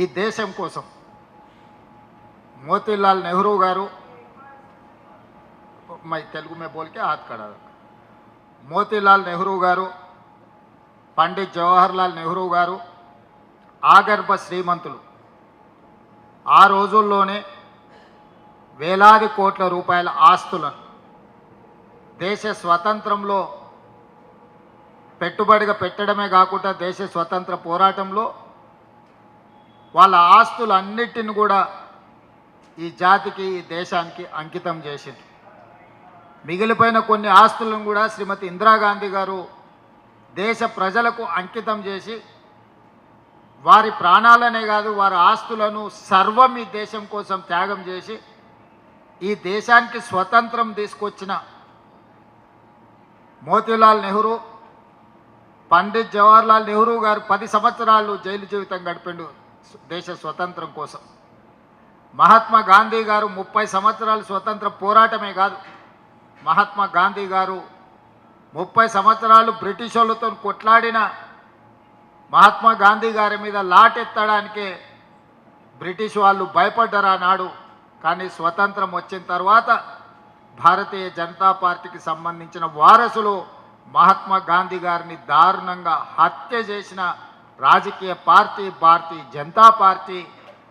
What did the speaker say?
ఈ దేశం కోసం. మోతీలాల్ నెహ్రూ గారు మై తెలుగు మే బోల్కే హాత్ మోతీలాల్ నెహ్రూ గారు పండిత్ జవహర్లాల్ నెహ్రూ గారు ఆగర్భ శ్రీమంతులు. ఆ రోజుల్లోనే వేలాది కోట్ల రూపాయల ఆస్తులను దేశ స్వతంత్రంలో పెట్టుబడిగా పెట్టడమే కాకుండా దేశ స్వతంత్ర పోరాటంలో వాళ్ళ ఆస్తులన్నిటిని కూడా ఈ జాతికి ఈ దేశానికి అంకితం చేసింది మిగిలిపోయిన కొన్ని ఆస్తులను కూడా శ్రీమతి ఇందిరాగాంధీ గారు దేశ ప్రజలకు అంకితం చేసి వారి ప్రాణాలనే కాదు వారి ఆస్తులను సర్వం ఈ దేశం కోసం త్యాగం చేసి ఈ దేశానికి స్వతంత్రం తీసుకొచ్చిన మోతీలాల్ నెహ్రూ పండిత్ జవహర్లాల్ నెహ్రూ గారు పది సంవత్సరాలు జైలు జీవితం గడిపిండు. దేశ స్వతంత్రం కోసం. మహాత్మా గాంధీ గారు ముప్పై సంవత్సరాలు స్వతంత్ర పోరాటమే కాదు. మహాత్మా గాంధీ గారు ముప్పై సంవత్సరాలు బ్రిటిష్ వాళ్ళతో కొట్లాడిన మహాత్మా గాంధీ గారి మీద లాటెత్తడానికే బ్రిటిష్ వాళ్ళు భయపడ్డరా ఆనాడు. కానీ స్వతంత్రం వచ్చిన తర్వాత భారతీయ జనతా పార్టీకి సంబంధించిన వారసులు మహాత్మా గాంధీ గారిని దారుణంగా హత్య చేసిన రాజకీయ పార్టీ భారతీయ జనతా పార్టీ